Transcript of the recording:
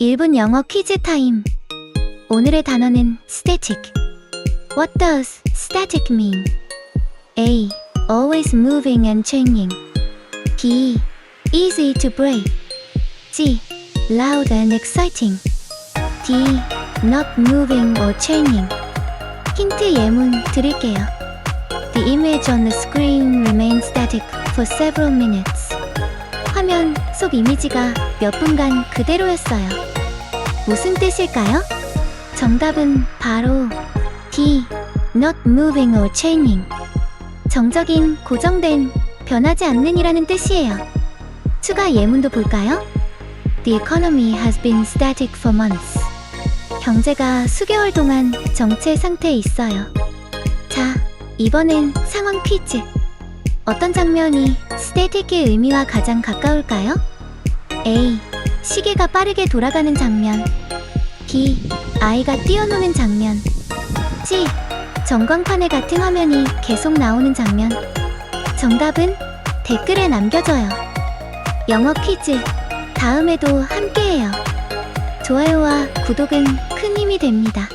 1분 영어 퀴즈 타임. 오늘의 단어는 static. What does static mean? A. Always moving and changing. B. Easy to break. C. Loud and exciting. D. Not moving or changing. 힌트 예문 드릴게요. The image on the screen remains static for several minutes. 화면 속 이미지가 몇 분간 그대로였어요. 무슨 뜻일까요? 정답은 바로 D. Not moving or changing. 정적인, 고정된, 변하지 않는 이라는 뜻이에요. 추가 예문도 볼까요? The economy has been static for months. 경제가 수개월 동안 정체 상태에 있어요. 자, 이번엔 상황 퀴즈. 어떤 장면이 스태틱의 의미와 가장 가까울까요? A. 시계가 빠르게 돌아가는 장면. B. 아이가 뛰어노는 장면. C. 전광판에 같은 화면이 계속 나오는 장면. 정답은 댓글에 남겨줘요. 영어 퀴즈. 다음에도 함께해요. 좋아요와 구독은 큰 힘이 됩니다.